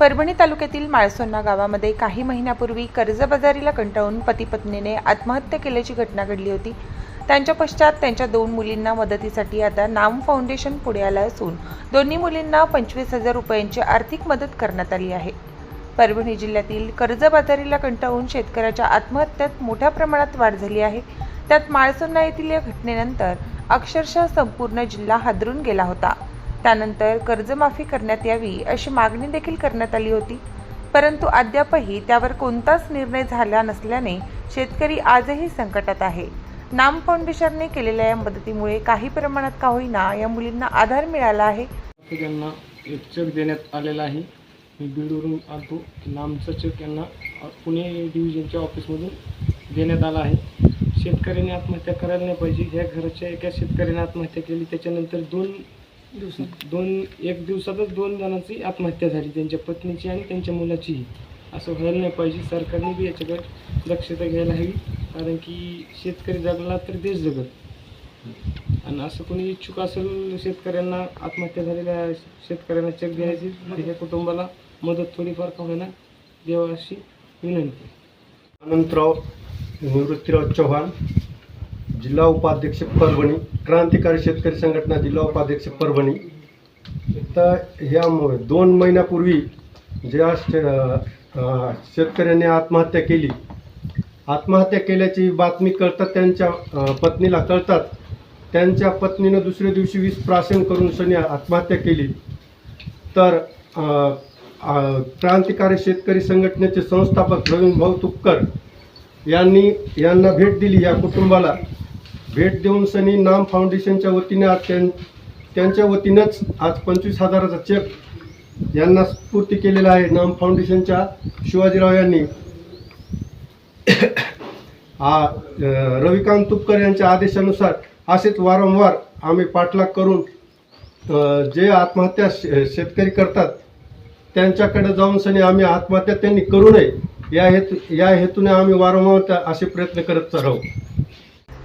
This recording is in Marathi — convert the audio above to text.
परभणी तालुक्यातील माळसोन्ना गावामध्ये काही महिन्यापूर्वी कर्जबाजारीला कंटाळून पती पत्नीने आत्महत्या केल्याची घटना घडली होती. त्यांच्या पश्चात त्यांच्या दोन मुलींना मदतीसाठी आता नाम फाउंडेशन पुढे आलं असून दोन्ही मुलींना पंचवीस हजार रुपयांची आर्थिक मदत करण्यात आली आहे. परभणी जिल्ह्यातील कर्जबाजारीला कंटाळून शेतकऱ्याच्या आत्महत्यात मोठ्या प्रमाणात वाढ झाली आहे. त्यात माळसोन्ना येथील या घटनेनंतर अक्षरशः संपूर्ण जिल्हा हादरून गेला होता. त्यानंतर कर्जमाफी करण्यात यावी अशी मागणी देखील करण्यात आली होती. परंतु अद्यापही त्यावर कोणताच निर्णय झाला नसल्याने शेतकरी आजही संकटात आहे. नाम फाउंडेशनने केलेल्या या मदतीमुळे काही प्रमाणात का होईना या मुलींना आधार मिळाला आहे. त्यांना एक चेक देण्यात आलेला आहे. मी बीडवरून आलतो. नामचा चेक यांना पुणे डिव्हिजनच्या ऑफिसमधून देण्यात आला आहे. शेतकऱ्याने आत्महत्या करायला नाही पाहिजे. ह्या घराच्या एका शेतकऱ्याने आत्महत्या केली. त्याच्यानंतर दोन दोन एक दिवसातच दोन जणांची आत्महत्या झाली त्यांच्या पत्नीची आणि त्यांच्या मुलाचीही असं व्हायला नाही पाहिजे. सरकारने बी याच्याकडे दक्षता घ्यायला हवी. कारण की शेतकरी जगला तर देश जगत आणि असं कोणी इच्छुक असेल शेतकऱ्यांना आत्महत्या झालेल्या शेतकऱ्यांना चेक द्यायची त्याच्या कुटुंबाला मदत थोडीफार का होईना द्यावा अशी विनंती. अनंतराव निवृत्तीराव चव्हाण जिल्हा उपाध्यक्ष परभणी क्रांतिकारी शेतकरी संघटना जिल्हा उपाध्यक्ष परभणी. तर ह्यामुळे दोन महिन्यापूर्वी ज्या शे- शेतकऱ्यांनी आत्महत्या केली आत्महत्या केल्याची बातमी कळतात त्यांच्या पत्नीला कळतात. त्यांच्या पत्नीनं दुसऱ्या दिवशी वीस प्राशन करून शनी आत्महत्या केली. तर क्रांतिकारी शेतकरी संघटनेचे संस्थापक प्रवीण भाऊ तुपकर यांनी यांना भेट दिली या कुटुंबाला. भेट देऊन सनी नाम फाउंडेशनच्या वतीने आज त्यां त्यांच्या वतीनंच आज पंचवीस हजाराचा चेक यांना स्फूर्ती केलेला आहे. नाम फाउंडेशनच्या शिवाजीराव यांनी. आ, रविकांत तुपकर यांच्या आदेशानुसार असेच वारंवार आम्ही पाठलाग करून जे आत्महत्या शे- शेतकरी करतात त्यांच्याकडे जाऊन सनी आम्ही आत्महत्या त्यांनी करू नये. या हेतू या हेतूने आम्ही वारंवार त्या- असे प्रयत्न करत राहू.